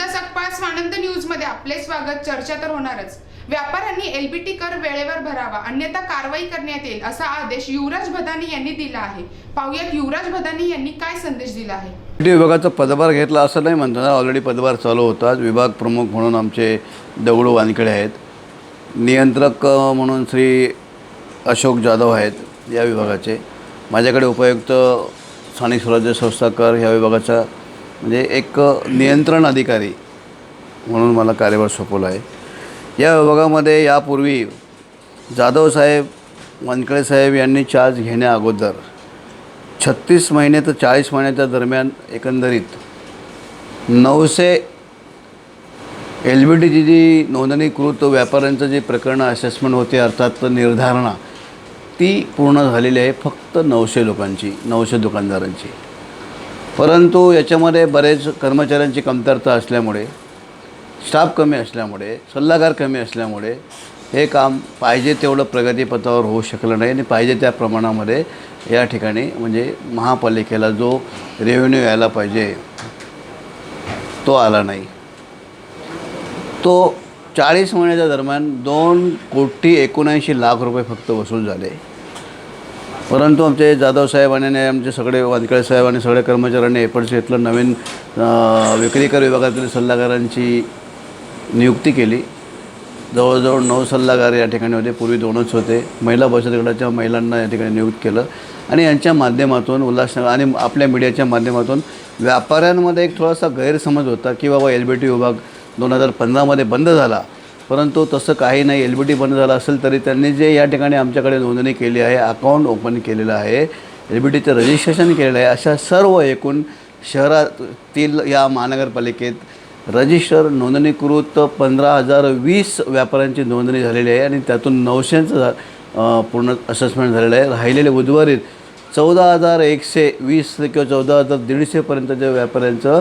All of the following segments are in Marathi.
नमस्कार सकपाळ स्वानंद न्यूजमध्ये आपले स्वागत. चर्चा तर होणारच. व्यापाऱ्यांनी एलबीटी कर वेळेवर भरावा अन्यथा कारवाई करण्यात येईल असा आदेश युवराज भदानी यांनी दिला आहे. पाहुयात युवराज भदानी यांनी काय संदेश दिला आहे? विभागाचा पदभार घेतला असं नाही म्हणताना ऑलरेडी पदभार चालू होता. विभाग प्रमुख म्हणून आमचे दगडू वानखेडे आहेत. नियंत्रक म्हणून श्री अशोक जाधव आहेत या विभागाचे. माझ्याकडे उपयुक्त स्थानिक स्वराज्य संस्थाकर ह्या विभागाचा म्हणजे एक नियंत्रण अधिकारी म्हणून मला कार्यभार सोपवला आहे. या विभागामध्ये यापूर्वी जाधव साहेब वानखेडे साहेब यांनी चार्ज घेण्या अगोदर छत्तीस महिने तर चाळीस महिन्याच्या दरम्यान एकंदरीत नऊशे एल बी डीची जी नोंदणीकृत व्यापाऱ्यांचं जे प्रकरणं असेसमेंट होते अर्थात निर्धारणा ती पूर्ण झालेली आहे फक्त नऊशे लोकांची नऊशे दुकानदारांची. परंतु याच्यामध्ये बरेच कर्मचाऱ्यांची कमतरता असल्यामुळे स्टाफ कमी असल्यामुळे सल्लागार कमी असल्यामुळे हे काम पाहिजे तेवढं प्रगतीपथावर होऊ शकलं नाही आणि पाहिजे त्या प्रमाणामध्ये या ठिकाणी म्हणजे महापालिकेला जो रेव्हेन्यू यायला पाहिजे तो आला नाही. तो चाळीस महिन्याच्या दरम्यान दोन कोटी एकोणऐंशी लाख रुपये फक्त वसूल झाले. परंतु आमचे जाधव साहेबांनी आमचे सगळे वानखेडे साहेब आणि सगळ्या कर्मचाऱ्यांनी एफर्ट्स घेतलं नवीन विक्रीकर विभागातील सल्लागारांची नियुक्ती केली. जवळजवळ नऊ सल्लागार या ठिकाणी होते पूर्वी दोनच होते. महिला बचत गटाच्या महिलांना या ठिकाणी नियुक्त केलं. आणि यांच्या माध्यमातून उल्हासनगर आणि आपल्या मीडियाच्या माध्यमातून व्यापाऱ्यांमध्ये एक थोडासा गैरसमज होता की बाबा एल बी टी विभाग दोन हजार पंधरामध्ये बंद झाला. परंतु तसं काही नाही. एल बी टी बंद झाला असेल तरी त्यांनी जे या ठिकाणी आमच्याकडे नोंदणी केली आहे अकाउंट ओपन केलेलं आहे एल बी टीचं रजिस्ट्रेशन केलेलं आहे अशा सर्व एकूण शहरातील या महानगरपालिकेत रजिस्टर नोंदणीकृत पंधरा हजार वीस व्यापाऱ्यांची नोंदणी झालेली आहे आणि त्यातून नऊशेचं झा- पूर्ण असेसमेंट झालेलं आहे. राहिलेले उर्वरित चौदा हजार एकशे वीस किंवा चौदा हजार दीडशेपर्यंतच्या व्यापाऱ्यांचं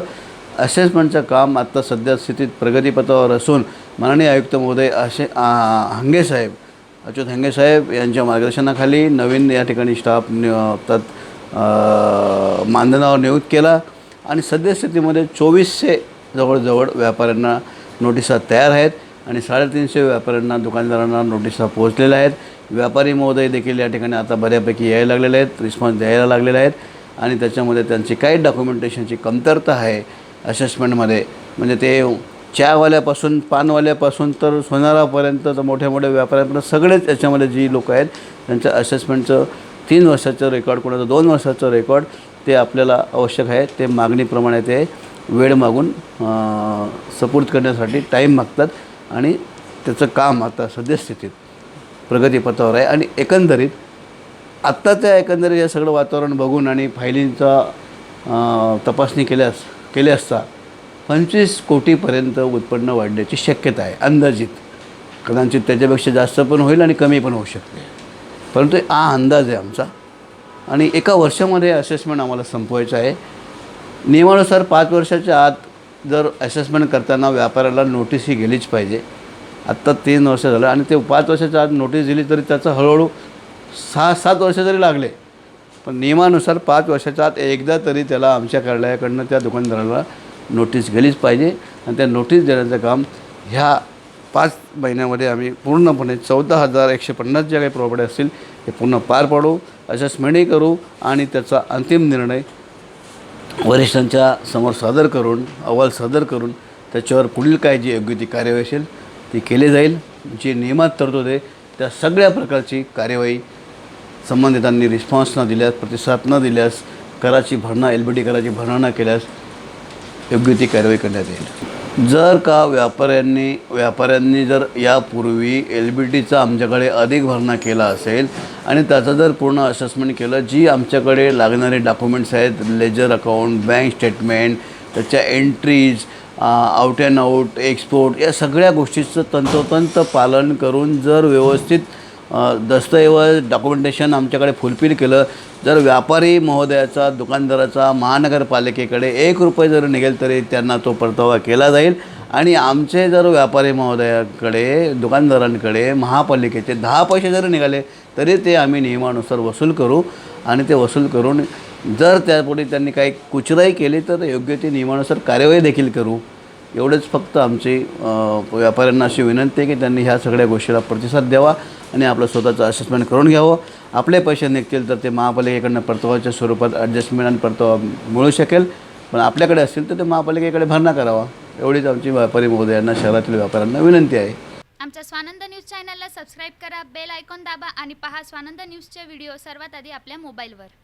असेसमेंटचं काम आत्ता सध्या स्थितीत प्रगतीपथावर असून माननीय आयुक्त महोदय असे हंगे साहेब अच्युत हंगे साहेब यांच्या मार्गदर्शनाखाली नवीन या ठिकाणी स्टाफ नि त्यात मानधनावर नियुक्त केला आणि सद्यस्थितीमध्ये चोवीसशे जवळजवळ व्यापाऱ्यांना नोटिसा तयार आहेत आणि साडेतीनशे व्यापाऱ्यांना दुकानदारांना नोटिसा पोहोचलेल्या आहेत. व्यापारी महोदय देखील या ठिकाणी आता बऱ्यापैकी यायला लागलेले आहेत रिस्पॉन्स द्यायला लागलेले आहेत आणि त्याच्यामध्ये त्यांची काही डॉक्युमेंटेशनची कमतरता आहे असेसमेंटमध्ये म्हणजे ते चहावाल्यापासून पानवाल्यापासून तर सोनारापर्यंत तर मोठ्या मोठ्या व्यापाऱ्यांपर्यंत सगळेच याच्यामध्ये जी लोक आहेत त्यांचं असेसमेंटचं तीन वर्षाचं रेकॉर्ड कोणाचं दोन वर्षाचं रेकॉर्ड ते आपल्याला आवश्यक आहे. ते मागणीप्रमाणे ते वेळ मागून सपोर्ट करण्यासाठी टाईम मागतात आणि त्याचं काम आता सद्यस्थितीत प्रगतीपथावर आहे. आणि एकंदरीत आत्ता त्या एकंदरीत हे सगळं वातावरण बघून आणि फायलींचा तपासणी केल्यास केली असता पंचवीस कोटीपर्यंत उत्पन्न वाढण्याची शक्यता आहे अंदाजित. कदाचित त्याच्यापेक्षा जास्त पण होईल आणि कमी पण होऊ शकते. परंतु हा अंदाज आहे आमचा. आणि एका वर्षामध्ये असेसमेंट आम्हाला संपवायचं आहे. नियमानुसार पाच वर्षाच्या आत जर असेसमेंट करताना व्यापाऱ्याला नोटीस ही गेलीच पाहिजे. आत्ता तीन वर्ष झालं आणि ते पाच वर्षाच्या आत नोटीस दिली तरी त्याचं हळूहळू सहा सात वर्ष जरी लागले पण नियमानुसार पाच वर्षाच्या आत एकदा तरी त्याला आमच्या कार्यालयाकडनं त्या दुकानदाराला नोटीस गेलीच पाहिजे आणि त्या नोटीस देण्याचं काम ह्या पाच महिन्यामध्ये आम्ही पूर्णपणे चौदा हजार एकशे पन्नास ज्या काही प्रॉपर्टी असतील हे पूर्ण पार पाडू असेसमेंटही करू आणि त्याचा अंतिम निर्णय वरिष्ठांच्या समोर सादर करून अहवाल सादर करून त्याच्यावर पुढील काय जी योग्य ती कार्यवाही असेल ती केली जाईल. जी नियमात तरतूद आहे त्या सगळ्या प्रकारची कार्यवाही संबंधितांनी रिस्पॉन्स न दिल्यास प्रतिसाद न दिल्यास कराची भरणा एल बी डी कराची भरणा न केल्यास योग्य ती कारवाई करण्यात येईल. जर का व्यापाऱ्यांनी व्यापाऱ्यांनी जर यापूर्वी एल बी टीचा आमच्याकडे अधिक भरणा केला असेल आणि त्याचं जर पूर्ण असेसमेंट केलं जी आमच्याकडे लागणारे डॉक्युमेंट्स आहेत लेजर अकाउंट बँक स्टेटमेंट त्याच्या entries out and out export या सगळ्या गोष्टीचं तंतोतंत पालन करून जर व्यवस्थित दस्तऐवज डॉक्युमेंटेशन आमच्याकडे फुलफिल केलं. जर व्यापारी महोदयाचा दुकानदाराचा महानगरपालिकेकडे एक रुपये जर निघेल तरी त्यांना तो परतावा केला जाईल. आणि आमचे जर व्यापारी महोदयाकडे दुकानदारांकडे महापालिकेचे दहा पैसे जरी निघाले तरी ते आम्ही नियमानुसार वसूल करू. आणि ते वसूल करून जर त्यापुढे त्यांनी काही कुचराई केली तर योग्य ती नियमानुसार कार्यवाही देखील करू. एवढंच फक्त आमची व्यापाऱ्यांना अशी विनंती आहे की त्यांनी ह्या सगळ्या गोष्टीला प्रतिसाद द्यावा. आणि आपलं स्वतःचं असेसमेंट करून घ्यावं. आपले पैसे निघतील तर ते महापालिकेकडनं परताव्याच्या स्वरूपात ॲडजस्टमेंट आणि परतावा मिळू शकेल. पण आपल्याकडे असतील तर ते महापालिकेकडे भरणा करावा. एवढीच आमची व्यापारी महोदयांना शहरातील व्यापाऱ्यांना विनंती आहे. आमच्या स्वानंद न्यूज चॅनलला सबस्क्राईब करा बेल आयकॉन दाबा आणि पहा स्वानंद न्यूजचे व्हिडिओ सर्वात आधी आपल्या मोबाईलवर